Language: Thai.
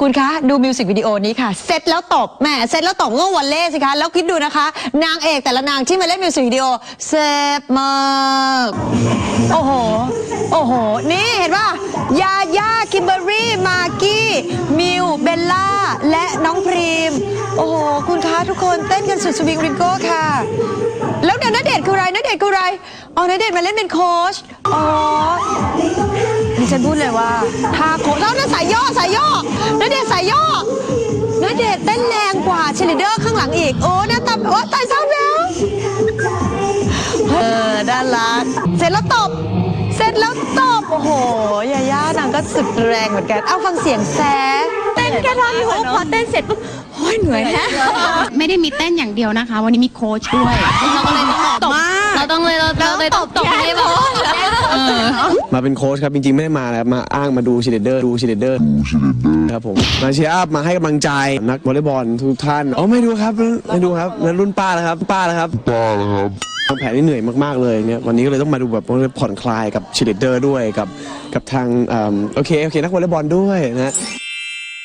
คุณคะ ดูมิวสิกวิดีโอนี้ค่ะ เสร็จแล้วตบแหมเสร็จแล้วตบก็วอลเล่สิคะ แล้วคิดดูนะคะ นางเอกแต่ละนางที่มาเล่นมิวสิกวิดีโอเซฟมากโอ้โห โอ้โห นี่เห็นป่ะยาย่าคิมเบอรี่มากกี้ มิว เบลล่า และน้องพรีม โอ้โห คุณคะทุกคนเต้นกันสุดสวิงริงโก้ค่ะ แล้วเดี๋ยวณเดชน์คืออะไรณเดชน์คืออะไรอ๋อณเดชน์มาเล่นเป็นโค้ชอ๋อดิฉันพูดเลยว่าท่าโค้ช ยย่อสายย่อณเดชน์สายย่อณเดชน์เต้นแรงกว่าเชลิเดอร์ข้างหลังอีก โอ้หน้าตาโอ้ตายเศร้าแล้วเออด้านรัก เสร็จแล้วตบ เสร็จแล้วตบ โอ้โหยาย่านางก็สุดแรงเหมือนกัน เอาฟังเสียงแซ่เต้นแค่ท่อนฮุกพอเต้นเสร็จปุ๊บโอ้ยเหนื่อยแฮะไม่ได้มีเต้นอย่างเดียวนะคะ วันนี้มีโค้ชด้วยเราก็เลยต้องตบเราต้องเลยเราเราเลยต้องตบให้แบบ มาเป็นโค้ชครับจริงๆไม่ได้มาแล้วมาอ้างมาดูชีเดอร์ดูชีเดอร์ครับผมมาเชียร์อัพมาให้กำลังใจนักวอลเลย์บอลทุกท่านอ๋อไม่ดูครับไม่ดูครับนั่นรุ่นป้าแล้วครับ ป้าแล้วครับป้าแล้วครับทางแผนนี่เหนื่อยมากๆเลยเนี่ยวันนี้ก็เลยต้องมาดูแบบผ่อนคลายกับชีเดอร์ด้วยกับกับทางเอิ่มโอเคโอเคนักวอลเลย์บอลด้วยนะ